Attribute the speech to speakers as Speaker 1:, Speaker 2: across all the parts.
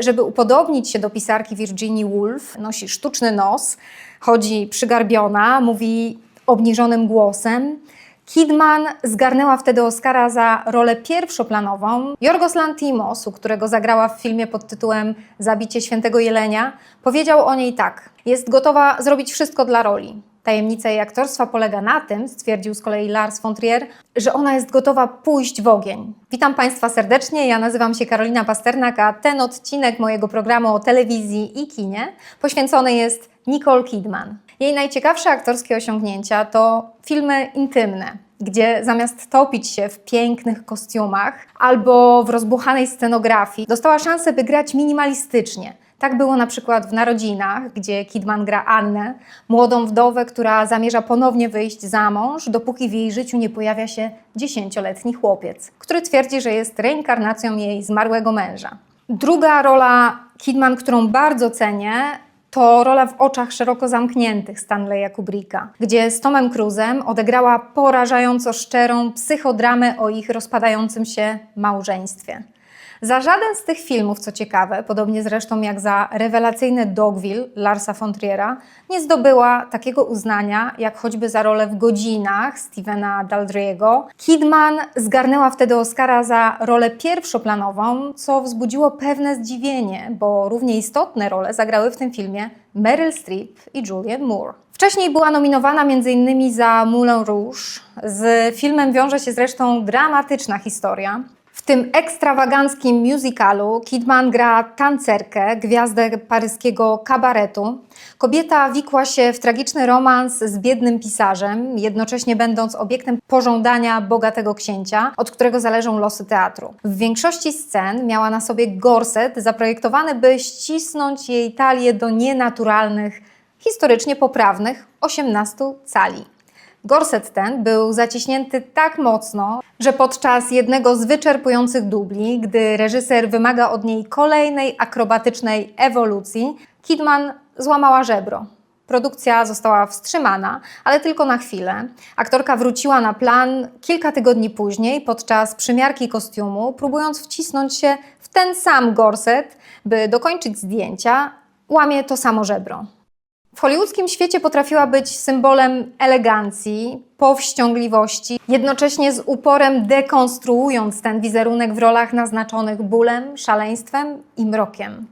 Speaker 1: Żeby upodobnić się do pisarki Virginia Woolf, nosi sztuczny nos, chodzi przygarbiona, mówi obniżonym głosem. Kidman zgarnęła wtedy Oscara za rolę pierwszoplanową. Jorgos Lantimos, u którego zagrała w filmie pod tytułem Zabicie świętego jelenia, powiedział o niej tak: Jest gotowa zrobić wszystko dla roli. Tajemnica jej aktorstwa polega na tym, stwierdził z kolei Lars von Trier, że ona jest gotowa pójść w ogień. Witam Państwa serdecznie, ja nazywam się Karolina Pasternak, a ten odcinek mojego programu o telewizji i kinie poświęcony jest Nicole Kidman. Jej najciekawsze aktorskie osiągnięcia to filmy intymne, gdzie zamiast topić się w pięknych kostiumach albo w rozbuchanej scenografii, dostała szansę, by grać minimalistycznie. Tak było na przykład w Narodzinach, gdzie Kidman gra Annę, młodą wdowę, która zamierza ponownie wyjść za mąż, dopóki w jej życiu nie pojawia się dziesięcioletni chłopiec, który twierdzi, że jest reinkarnacją jej zmarłego męża. Druga rola Kidman, którą bardzo cenię, to rola w oczach szeroko zamkniętych Stanleya Kubricka, gdzie z Tomem Cruzem odegrała porażająco szczerą psychodramę o ich rozpadającym się małżeństwie. Za żaden z tych filmów, co ciekawe, podobnie zresztą jak za rewelacyjny Dogville Larsa von Triera, nie zdobyła takiego uznania, jak choćby za rolę w Godzinach Stevena Daldry'ego. Kidman zgarnęła wtedy Oscara za rolę pierwszoplanową, co wzbudziło pewne zdziwienie, bo równie istotne role zagrały w tym filmie Meryl Streep i Julianne Moore. Wcześniej była nominowana m.in. za Moulin Rouge. Z filmem wiąże się zresztą dramatyczna historia. Tym ekstrawaganckim musicalu Kidman gra tancerkę, gwiazdę paryskiego kabaretu. Kobieta wikła się w tragiczny romans z biednym pisarzem, jednocześnie będąc obiektem pożądania bogatego księcia, od którego zależą losy teatru. W większości scen miała na sobie gorset zaprojektowany, by ścisnąć jej talię do nienaturalnych, historycznie poprawnych 18 cali. Gorset ten był zaciśnięty tak mocno, że podczas jednego z wyczerpujących dubli, gdy reżyser wymaga od niej kolejnej akrobatycznej ewolucji, Kidman złamała żebro. Produkcja została wstrzymana, ale tylko na chwilę. Aktorka wróciła na plan kilka tygodni później podczas przymiarki kostiumu, próbując wcisnąć się w ten sam gorset, by dokończyć zdjęcia, łamie to samo żebro. W hollywoodzkim świecie potrafiła być symbolem elegancji, powściągliwości, jednocześnie z uporem dekonstruując ten wizerunek w rolach naznaczonych bólem, szaleństwem i mrokiem.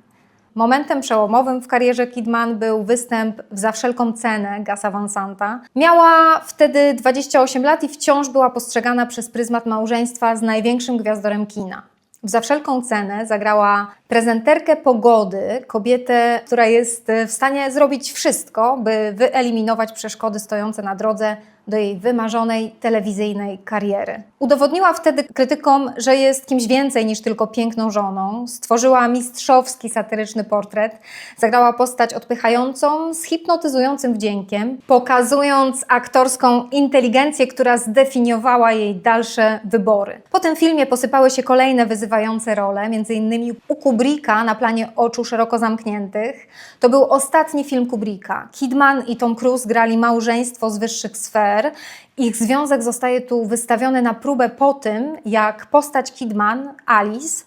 Speaker 1: Momentem przełomowym w karierze Kidman był występ w Za wszelką cenę Gasa Van Santa. Miała wtedy 28 lat i wciąż była postrzegana przez pryzmat małżeństwa z największym gwiazdorem kina. Za wszelką cenę zagrała prezenterkę pogody, kobietę, która jest w stanie zrobić wszystko, by wyeliminować przeszkody stojące na drodze do jej wymarzonej telewizyjnej kariery. Udowodniła wtedy krytykom, że jest kimś więcej niż tylko piękną żoną. Stworzyła mistrzowski satyryczny portret, zagrała postać odpychającą, z hipnotyzującym wdziękiem, pokazując aktorską inteligencję, która zdefiniowała jej dalsze wybory. Po tym filmie posypały się kolejne wyzywające role, m.in. u Kubricka na planie oczu szeroko zamkniętych. To był ostatni film Kubricka. Kidman i Tom Cruise grali małżeństwo z wyższych sfer. Ich związek zostaje tu wystawiony na próbę po tym, jak postać Kidman, Alice,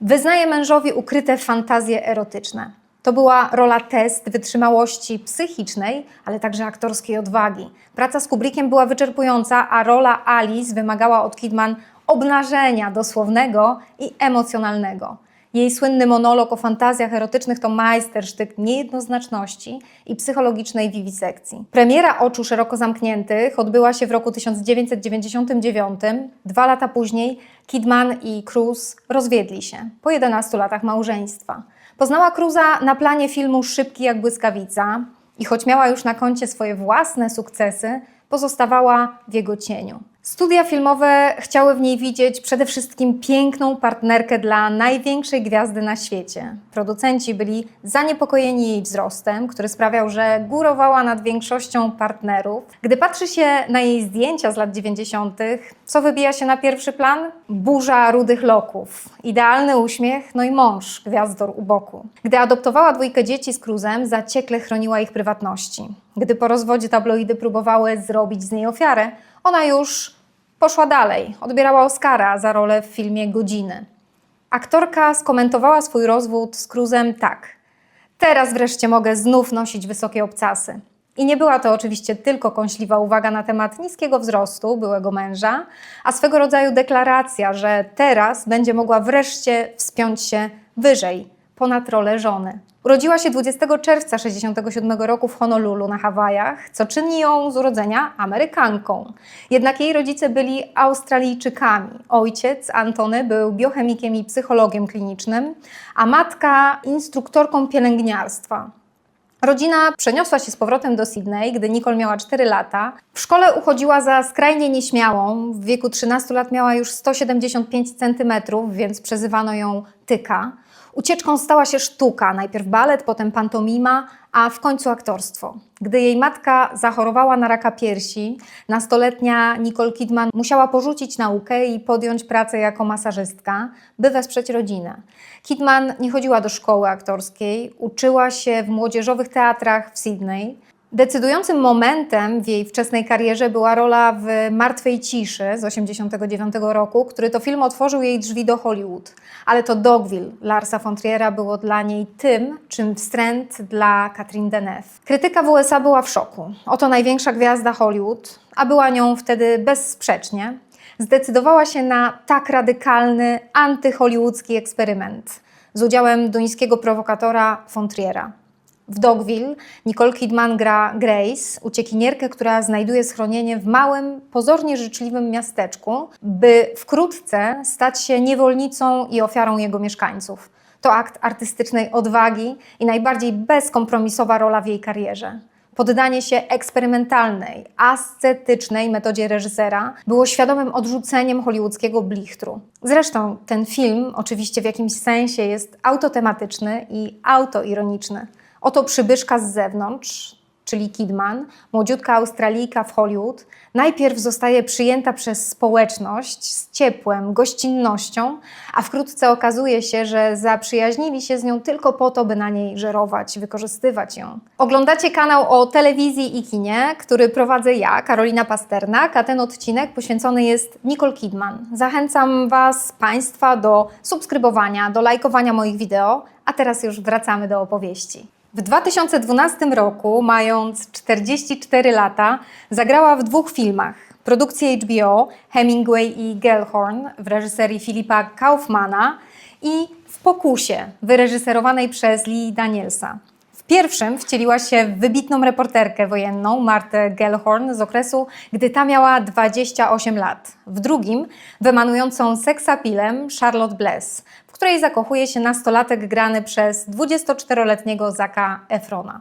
Speaker 1: wyznaje mężowi ukryte fantazje erotyczne. To była rola test wytrzymałości psychicznej, ale także aktorskiej odwagi. Praca z Kubrickiem była wyczerpująca, a rola Alice wymagała od Kidman obnażenia dosłownego i emocjonalnego. Jej słynny monolog o fantazjach erotycznych to majstersztyk niejednoznaczności i psychologicznej wiwisekcji. Premiera Oczu szeroko zamkniętych odbyła się w roku 1999. Dwa lata później Kidman i Cruz rozwiedli się po 11 latach małżeństwa. Poznała Cruza na planie filmu Szybki jak błyskawica i choć miała już na koncie swoje własne sukcesy, pozostawała w jego cieniu. Studia filmowe chciały w niej widzieć przede wszystkim piękną partnerkę dla największej gwiazdy na świecie. Producenci byli zaniepokojeni jej wzrostem, który sprawiał, że górowała nad większością partnerów. Gdy patrzy się na jej zdjęcia z lat 90., co wybija się na pierwszy plan? Burza rudych loków, idealny uśmiech, no i mąż, gwiazdor u boku. Gdy adoptowała dwójkę dzieci z Cruzem, zaciekle chroniła ich prywatności. Gdy po rozwodzie tabloidy próbowały zrobić z niej ofiarę, ona już poszła dalej. Odbierała Oscara za rolę w filmie Godziny. Aktorka skomentowała swój rozwód z Cruzem tak. Teraz wreszcie mogę znów nosić wysokie obcasy. I nie była to oczywiście tylko kąśliwa uwaga na temat niskiego wzrostu byłego męża, a swego rodzaju deklaracja, że teraz będzie mogła wreszcie wspiąć się wyżej, ponad rolę żony. Urodziła się 20 czerwca 1967 roku w Honolulu na Hawajach, co czyni ją z urodzenia Amerykanką. Jednak jej rodzice byli Australijczykami. Ojciec Antony był biochemikiem i psychologiem klinicznym, a matka instruktorką pielęgniarstwa. Rodzina przeniosła się z powrotem do Sydney, gdy Nicole miała 4 lata. W szkole uchodziła za skrajnie nieśmiałą. W wieku 13 lat miała już 175 cm, więc przezywano ją Tyka. Ucieczką stała się sztuka, najpierw balet, potem pantomima, a w końcu aktorstwo. Gdy jej matka zachorowała na raka piersi, nastoletnia Nicole Kidman musiała porzucić naukę i podjąć pracę jako masażystka, by wesprzeć rodzinę. Kidman nie chodziła do szkoły aktorskiej, uczyła się w młodzieżowych teatrach w Sydney. Decydującym momentem w jej wczesnej karierze była rola w Martwej Ciszy z 1989 roku, który to film otworzył jej drzwi do Hollywood. Ale to Dogville Larsa von było dla niej tym, czym wstręt dla Catherine Deneuve. Krytyka w USA była w szoku. Oto największa gwiazda Hollywood, a była nią wtedy bezsprzecznie, zdecydowała się na tak radykalny, antyhollywoodzki eksperyment z udziałem duńskiego prowokatora von. W Dogville Nicole Kidman gra Grace, uciekinierkę, która znajduje schronienie w małym, pozornie życzliwym miasteczku, by wkrótce stać się niewolnicą i ofiarą jego mieszkańców. To akt artystycznej odwagi i najbardziej bezkompromisowa rola w jej karierze. Poddanie się eksperymentalnej, ascetycznej metodzie reżysera było świadomym odrzuceniem hollywoodzkiego blichtru. Zresztą ten film oczywiście w jakimś sensie jest autotematyczny i autoironiczny. Oto przybyszka z zewnątrz, czyli Kidman, młodziutka Australijka w Hollywood, najpierw zostaje przyjęta przez społeczność z ciepłem, gościnnością, a wkrótce okazuje się, że zaprzyjaźnili się z nią tylko po to, by na niej żerować, wykorzystywać ją. Oglądacie kanał o telewizji i kinie, który prowadzę ja, Karolina Pasternak, a ten odcinek poświęcony jest Nicole Kidman. Zachęcam Was, Państwa do subskrybowania, do lajkowania moich wideo, a teraz już wracamy do opowieści. W 2012 roku, mając 44 lata, zagrała w dwóch filmach. Produkcji HBO Hemingway i Gellhorn w reżyserii Filipa Kaufmana i w Pokusie, wyreżyserowanej przez Lee Danielsa. W pierwszym wcieliła się w wybitną reporterkę wojenną Martę Gellhorn z okresu, gdy ta miała 28 lat. W drugim wymanującą seksapilem Charlotte Bless, której zakochuje się nastolatek grany przez 24-letniego Zaka Efrona.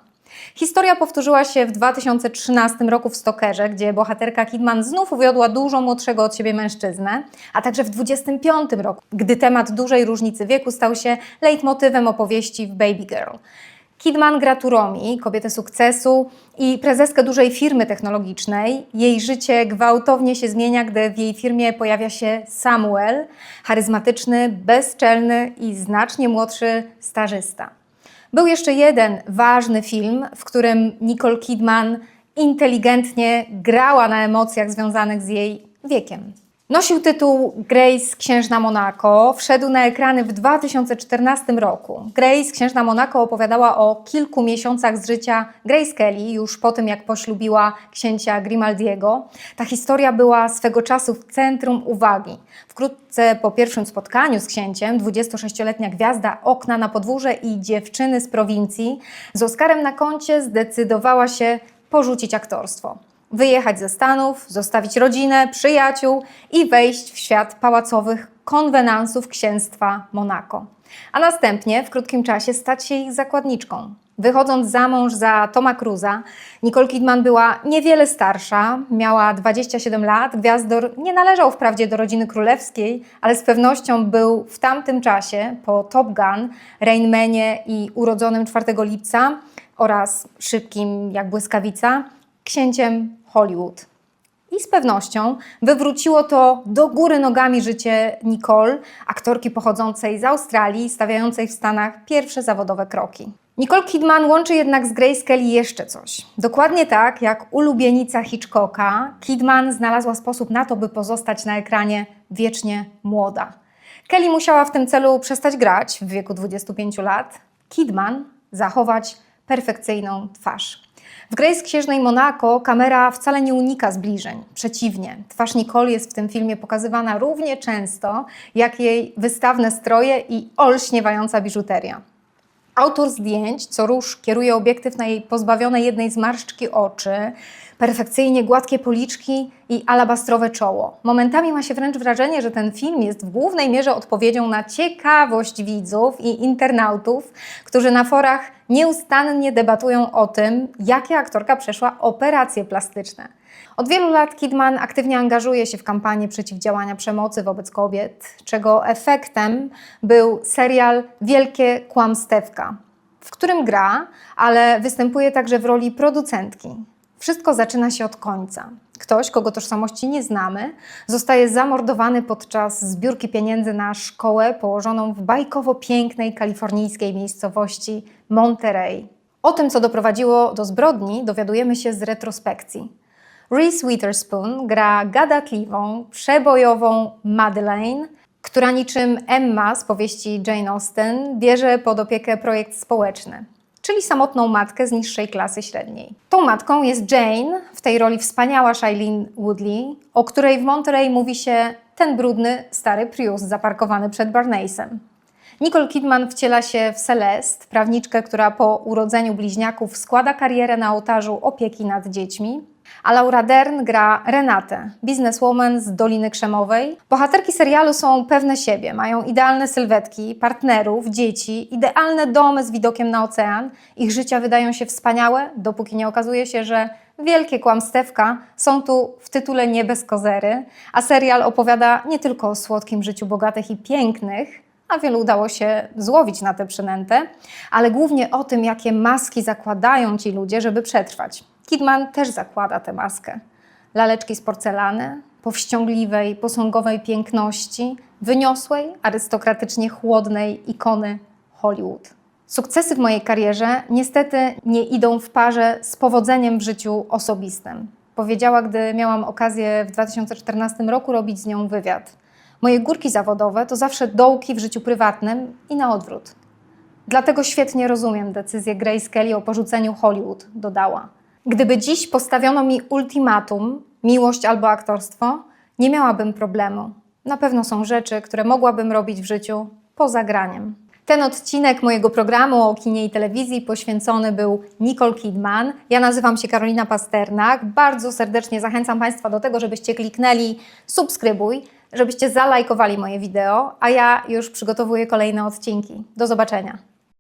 Speaker 1: Historia powtórzyła się w 2013 roku w Stokerze, gdzie bohaterka Kidman znów uwiodła dużo młodszego od siebie mężczyznę, a także w 25 roku, gdy temat dużej różnicy wieku stał się leitmotywem opowieści w Baby Girl. Kidman gra Turomi, kobietę sukcesu i prezeskę dużej firmy technologicznej. Jej życie gwałtownie się zmienia, gdy w jej firmie pojawia się Samuel, charyzmatyczny, bezczelny i znacznie młodszy stażysta. Był jeszcze jeden ważny film, w którym Nicole Kidman inteligentnie grała na emocjach związanych z jej wiekiem. Nosił tytuł Grace Księżna Monaco. Wszedł na ekrany w 2014 roku. Grace Księżna Monaco opowiadała o kilku miesiącach z życia Grace Kelly, już po tym jak poślubiła księcia Grimaldiego. Ta historia była swego czasu w centrum uwagi. Wkrótce po pierwszym spotkaniu z księciem 26-letnia gwiazda Okna na podwórze i dziewczyny z prowincji z Oscarem na koncie zdecydowała się porzucić aktorstwo wyjechać ze Stanów, zostawić rodzinę, przyjaciół i wejść w świat pałacowych konwenansów księstwa Monako. A następnie w krótkim czasie stać się ich zakładniczką. Wychodząc za mąż za Toma Cruza, Nicole Kidman była niewiele starsza, miała 27 lat. Gwiazdor nie należał wprawdzie do rodziny królewskiej, ale z pewnością był w tamtym czasie, po Top Gun, Rain Manie i urodzonym 4 lipca oraz szybkim jak błyskawica, księciem Hollywood. I z pewnością wywróciło to do góry nogami życie Nicole, aktorki pochodzącej z Australii, stawiającej w Stanach pierwsze zawodowe kroki. Nicole Kidman łączy jednak z Grace Kelly jeszcze coś. Dokładnie tak jak ulubienica Hitchcocka, Kidman znalazła sposób na to, by pozostać na ekranie wiecznie młoda. Kelly musiała w tym celu przestać grać w wieku 25 lat. Kidman zachować perfekcyjną twarz. W Grace Księżnej Monaco kamera wcale nie unika zbliżeń. Przeciwnie, twarz Nicole jest w tym filmie pokazywana równie często, jak jej wystawne stroje i olśniewająca biżuteria. Autor zdjęć co róż kieruje obiektyw na jej pozbawione jednej zmarszczki oczy, perfekcyjnie gładkie policzki i alabastrowe czoło. Momentami ma się wręcz wrażenie, że ten film jest w głównej mierze odpowiedzią na ciekawość widzów i internautów, którzy na forach nieustannie debatują o tym, jakie aktorka przeszła operacje plastyczne. Od wielu lat Kidman aktywnie angażuje się w kampanię przeciwdziałania przemocy wobec kobiet, czego efektem był serial Wielkie Kłamstewka, w którym gra, ale występuje także w roli producentki. Wszystko zaczyna się od końca. Ktoś, kogo tożsamości nie znamy, zostaje zamordowany podczas zbiórki pieniędzy na szkołę położoną w bajkowo pięknej kalifornijskiej miejscowości Monterey. O tym, co doprowadziło do zbrodni, dowiadujemy się z retrospekcji. Reese Witherspoon gra gadatliwą, przebojową Madeleine, która niczym Emma z powieści Jane Austen bierze pod opiekę projekt społeczny, czyli samotną matkę z niższej klasy średniej. Tą matką jest Jane, w tej roli wspaniała Shailene Woodley, o której w Monterey mówi się ten brudny, stary Prius zaparkowany przed Barneysem. Nicole Kidman wciela się w Celeste, prawniczkę, która po urodzeniu bliźniaków składa karierę na ołtarzu opieki nad dziećmi. A Laura Dern gra Renatę, bizneswoman z Doliny Krzemowej. Bohaterki serialu są pewne siebie, mają idealne sylwetki, partnerów, dzieci, idealne domy z widokiem na ocean. Ich życia wydają się wspaniałe, dopóki nie okazuje się, że wielkie kłamstewka są tu w tytule nie bez kozery, a serial opowiada nie tylko o słodkim życiu bogatych i pięknych, a wielu udało się złowić na tę przynętę, ale głównie o tym, jakie maski zakładają ci ludzie, żeby przetrwać. Kidman też zakłada tę maskę. Laleczki z porcelany, powściągliwej, posągowej piękności, wyniosłej, arystokratycznie chłodnej ikony Hollywood. Sukcesy w mojej karierze niestety nie idą w parze z powodzeniem w życiu osobistym. Powiedziała, gdy miałam okazję w 2014 roku robić z nią wywiad. Moje górki zawodowe to zawsze dołki w życiu prywatnym i na odwrót. Dlatego świetnie rozumiem decyzję Grace Kelly o porzuceniu Hollywood, dodała. Gdyby dziś postawiono mi ultimatum, miłość albo aktorstwo, nie miałabym problemu. Na pewno są rzeczy, które mogłabym robić w życiu poza graniem. Ten odcinek mojego programu o kinie i telewizji poświęcony był Nicole Kidman. Ja nazywam się Karolina Pasternak. Bardzo serdecznie zachęcam Państwa do tego, żebyście kliknęli subskrybuj, żebyście zalajkowali moje wideo, a ja już przygotowuję kolejne odcinki. Do zobaczenia.